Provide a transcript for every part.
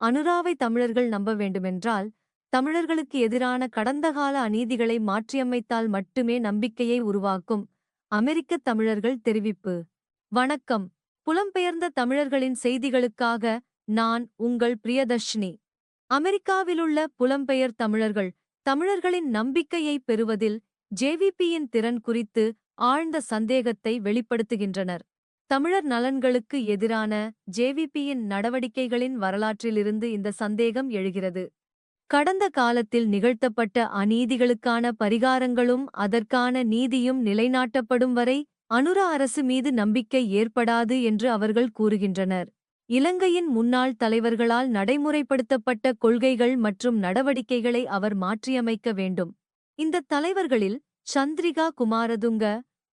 அனுராவை தமிழர்கள் நம்ப வேண்டுமென்றால் தமிழர்களுக்கு எதிரான கடந்தகால அநீதிகளை மாற்றியமைத்தால் மட்டுமே நம்பிக்கையை உருவாக்கும் அமெரிக்கத் தமிழர்கள் தெரிவிப்பு. வணக்கம். புலம்பெயர்ந்த தமிழர்களின் செய்திகளுக்காக நான் உங்கள் பிரியதர்ஷினி. அமெரிக்காவிலுள்ள புலம்பெயர் தமிழர்கள் தமிழர்களின் நம்பிக்கையை பெறுவதில் ஜேவிபியின் திறன் குறித்து ஆழ்ந்த சந்தேகத்தை வெளிப்படுத்துகின்றனர். தமிழர் நலன்களுக்கு எதிரான ஜேவிபியின் நடவடிக்கைகளின் வரலாற்றிலிருந்து இந்த சந்தேகம் எழுகிறது. கடந்த காலத்தில் நிகழ்த்தப்பட்ட அநீதிகளுக்கான பரிகாரங்களும் அதற்கான நீதியும் நிலைநாட்டப்படும் வரை அனுர அரசு மீது நம்பிக்கை ஏற்படாது என்று அவர்கள் கூறுகின்றனர். இலங்கையின் முன்னாள் தலைவர்களால் நடைமுறைப்படுத்தப்பட்ட கொள்கைகள் மற்றும் நடவடிக்கைகளை அவர் மாற்றியமைக்க வேண்டும். இந்த தலைவர்களில் சந்திரிகா குமாரதுங்க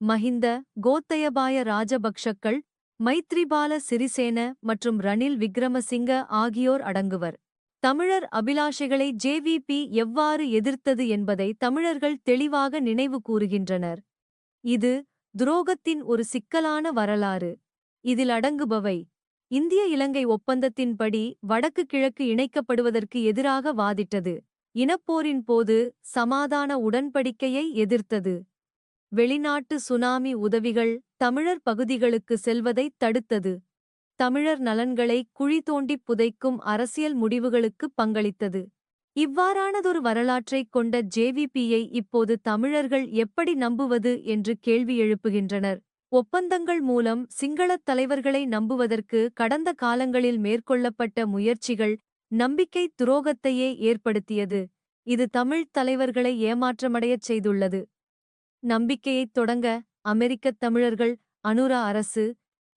மஹிந்த கோத்தயபாய ராஜபக்ஷக்கள் மைத்ரிபால சிறிசேன மற்றும் ரணில் விக்ரமசிங்க ஆகியோர் அடங்குவர். தமிழர் அபிலாஷைகளை ஜேவிபி எவ்வாறு எதிர்த்தது என்பதை தமிழர்கள் தெளிவாக நினைவு கூறுகின்றனர். இது துரோகத்தின் ஒரு சிக்கலான வரலாறு. இதில் அடங்குபவை இந்திய இலங்கை ஒப்பந்தத்தின்படி வடக்கு கிழக்கு இணைக்கப்படுவதற்கு எதிராக வாதிட்டது. இனப்போரின் போது சமாதான உடன்படிக்கையை எதிர்த்தது. வெளிநாட்டு சுனாமி உதவிகள் தமிழர் பகுதிகளுக்கு செல்வதை தடுத்தது. தமிழர் நலன்களை குழி தோண்டிப் புதைக்கும் அரசியல் முடிவுகளுக்கு பங்களித்தது. இவ்வாறானதொரு வரலாற்றைக் கொண்ட ஜேவிபியை இப்போது தமிழர்கள் எப்படி நம்புவது என்று கேள்வி எழுப்புகின்றனர். ஒப்பந்தங்கள் மூலம் சிங்களத் தலைவர்களை நம்புவதற்கு கடந்த காலங்களில் மேற்கொள்ளப்பட்ட முயற்சிகள் நம்பிக்கை துரோகத்தையே ஏற்படுத்தியது. இது தமிழ்த் தலைவர்களை ஏமாற்றமடையச் செய்துள்ளது. நம்பிக்கையைத் தொடங்க அமெரிக்கத் தமிழர்கள் அனுரா அரசு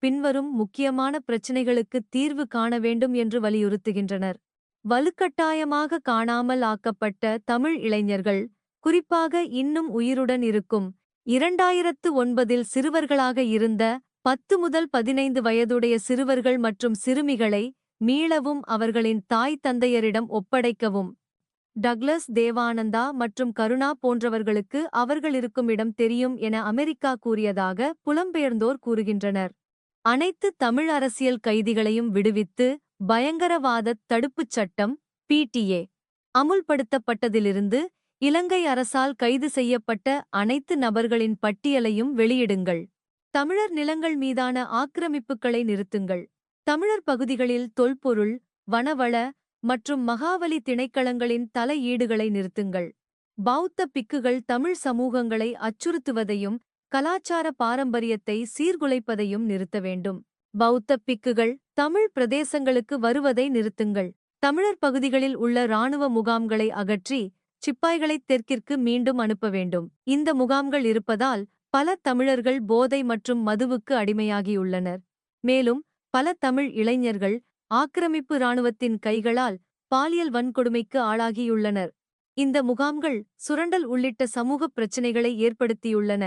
பின்வரும் முக்கியமான பிரச்சினைகளுக்கு தீர்வு காண வேண்டும் என்று வலியுறுத்துகின்றனர். வலுக்கட்டாயமாக காணாமல் ஆக்கப்பட்ட தமிழ் இளைஞர்கள் குறிப்பாக இன்னும் உயிருடன் இருக்கும் இரண்டாயிரத்து ஒன்பதில் சிறுவர்களாக இருந்த பத்து முதல் பதினைந்து வயதுடைய சிறுவர்கள் மற்றும் சிறுமிகளை மீளவும் அவர்களின் தாய் தந்தையரிடம் ஒப்படைக்கவும் டக்ளஸ் தேவானந்தா மற்றும் கருணா போன்றவர்களுக்கு அவர்கள் இருக்கும் இடம் தெரியும் என அமெரிக்கா கூறியதாக புலம்பெயர்ந்தோர் கூறுகின்றனர். அனைத்து தமிழ் அரசியல் கைதிகளையும் விடுவித்து பயங்கரவாதத் தடுப்புச் சட்டம் பிடிஏ அமுல்படுத்தப்பட்டதிலிருந்து இலங்கை அரசால் கைது செய்யப்பட்ட அனைத்து நபர்களின் பட்டியலையும் வெளியிடுங்கள். தமிழர் நிலங்கள் மீதான ஆக்கிரமிப்புகளை நிறுத்துங்கள். தமிழர் பகுதிகளில் தொல்பொருள் வனவள மற்றும் மகாவலி திணைக்களங்களின் தலையீடுகளை நிறுத்துங்கள். பௌத்த பிக்குகள் தமிழ் சமூகங்களை அச்சுறுத்துவதையும் கலாச்சார பாரம்பரியத்தை சீர்குலைப்பதையும் நிறுத்த வேண்டும். பௌத்த பிக்குகள் தமிழ் பிரதேசங்களுக்கு வருவதை நிறுத்துங்கள். தமிழர் பகுதிகளில் உள்ள இராணுவ முகாம்களை அகற்றி சிப்பாய்களைத் தெற்கிற்கு மீண்டும் அனுப்ப வேண்டும். இந்த முகாம்கள் இருப்பதால் பல தமிழர்கள் போதை மற்றும் மதுவுக்கு அடிமையாகியுள்ளனர். மேலும் பல தமிழ் இளைஞர்கள் ஆக்கிரமிப்பு இராணுவத்தின் கைகளால் பாலியல் வன்கொடுமைக்கு ஆளாகியுள்ளனர். இந்த முகாம்கள் சுரண்டல் உள்ளிட்ட சமூகப் பிரச்சினைகளை ஏற்படுத்தியுள்ளன.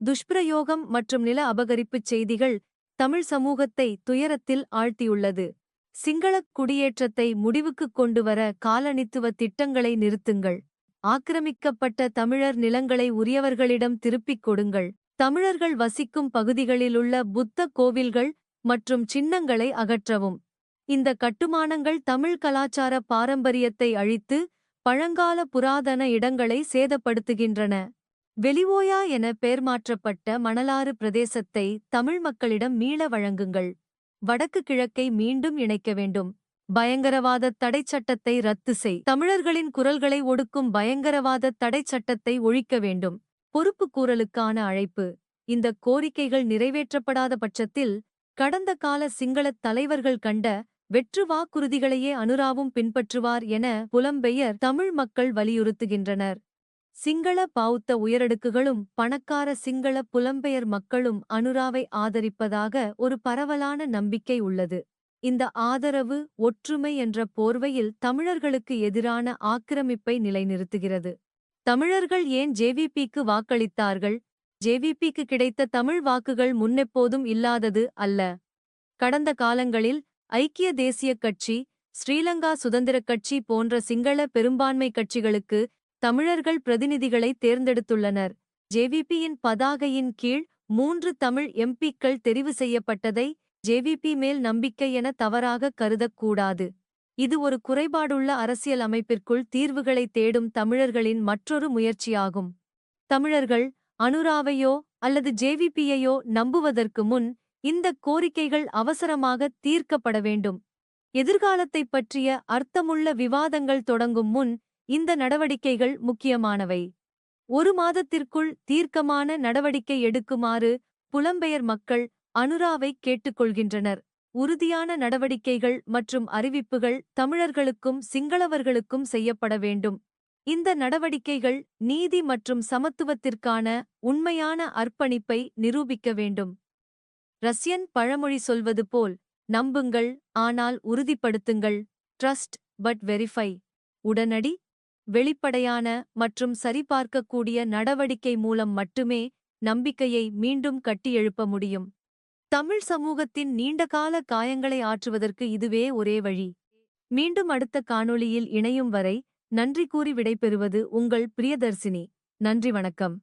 துஷ்பிரயோகம் மற்றும் நில அபகரிப்புச் செய்திகள் தமிழ் சமூகத்தை துயரத்தில் ஆழ்த்தியுள்ளது. சிங்களக் குடியேற்றத்தை முடிவுக்குக் கொண்டுவர காலனித்துவ திட்டங்களை நிறுத்துங்கள். ஆக்கிரமிக்கப்பட்ட தமிழர் நிலங்களை உரியவர்களிடம் திருப்பிக் கொடுங்கள். தமிழர்கள் வசிக்கும் பகுதிகளிலுள்ள புத்த கோவில்கள் மற்றும் சின்னங்களை அகற்றவும். இந்த கட்டுமானங்கள் தமிழ் கலாச்சார பாரம்பரியத்தை அழித்து பழங்கால புராதன இடங்களை சேதப்படுத்துகின்றன. வெளிவோயா என பெயர் மாற்றப்பட்ட மணலாறு பிரதேசத்தை தமிழ் மக்களிடம் மீள வழங்குங்கள். வடக்கு கிழக்கை மீண்டும் இணைக்க வேண்டும். பயங்கரவாத தடைச் சட்டத்தை ரத்து செய். தமிழர்களின் குரல்களை ஒடுக்கும் பயங்கரவாத தடைச் சட்டத்தை ஒழிக்க வேண்டும். பொறுப்பு கூறலுக்கான அழைப்பு. இந்த கோரிக்கைகள் நிறைவேற்றப்படாத பட்சத்தில் கடந்த கால சிங்களத் தலைவர்கள் கண்ட வெற்று வாக்குறுதிகளையே அனுராவும் பின்பற்றுவார் என புலம்பெயர் தமிழ் மக்கள் வலியுறுத்துகின்றனர். சிங்கள பௌத்த உயரடுக்குகளும் பணக்கார சிங்கள புலம்பெயர் மக்களும் அனுராவை ஆதரிப்பதாக ஒரு பரவலான நம்பிக்கை உள்ளது. இந்த ஆதரவு ஒற்றுமை என்ற போர்வையில் தமிழர்களுக்கு எதிரான ஆக்கிரமிப்பை நிலைநிறுத்துகிறது. தமிழர்கள் ஏன் ஜேவிபிக்கு வாக்களித்தார்கள்? ஜேவிபிக்கு கிடைத்த தமிழ் வாக்குகள் முன்னெப்போதும் இல்லாதது அல்ல. கடந்த காலங்களில் ஐக்கிய தேசியக் கட்சி ஸ்ரீலங்கா சுதந்திரக் கட்சி போன்ற சிங்கள பெரும்பான்மை கட்சிகளுக்கு தமிழர்கள் பிரதிநிதிகளை தேர்ந்தெடுத்துள்ளனர். ஜேவிபியின் பதாகையின் கீழ் மூன்று தமிழ் எம்பிக்கள் தெரிவு செய்யப்பட்டதை ஜேவிபி மேல் நம்பிக்கை என தவறாக கருதக்கூடாது. இது ஒரு குறைபாடுள்ள அரசியல் அமைப்பிற்குள் தீர்வுகளை தேடும் தமிழர்களின் மற்றொரு முயற்சியாகும். தமிழர்கள் அனுராவையோ அல்லது ஜேவிபியையோ நம்புவதற்கு முன் இந்தக் கோரிக்கைகள் அவசரமாக தீர்க்கப்பட வேண்டும். எதிர்காலத்தைப் பற்றிய அர்த்தமுள்ள விவாதங்கள் தொடங்கும் முன் இந்த நடவடிக்கைகள் முக்கியமானவை. ஒரு மாதத்திற்குள் தீர்க்கமான நடவடிக்கை எடுக்குமாறு புலம்பெயர் மக்கள் அனுராவை கேட்டுக்கொள்கின்றனர். உறுதியான நடவடிக்கைகள் மற்றும் அறிவிப்புகள் தமிழர்களுக்கும் சிங்களவர்களுக்கும் செய்யப்பட வேண்டும். இந்த நடவடிக்கைகள் நீதி மற்றும் சமத்துவத்திற்கான உண்மையான அர்ப்பணிப்பை நிரூபிக்க வேண்டும். ரஷ்யன் பழமொழி சொல்வது போல் நம்புங்கள் ஆனால் உறுதிப்படுத்துங்கள் ட்ரஸ்ட் பட் வெரிஃபை உடனடி வெளிப்படையான மற்றும் சரிபார்க்கக்கூடிய நடவடிக்கை மூலம் மட்டுமே நம்பிக்கையை மீண்டும் கட்டியெழுப்ப முடியும். தமிழ் சமூகத்தின் நீண்டகால காயங்களை ஆற்றுவதற்கு இதுவே ஒரே வழி. மீண்டும் அடுத்த காணொளியில் இணையும் வரை நன்றி கூறி விடைபெறுவது உங்கள் பிரியதர்சினி. நன்றி வணக்கம்.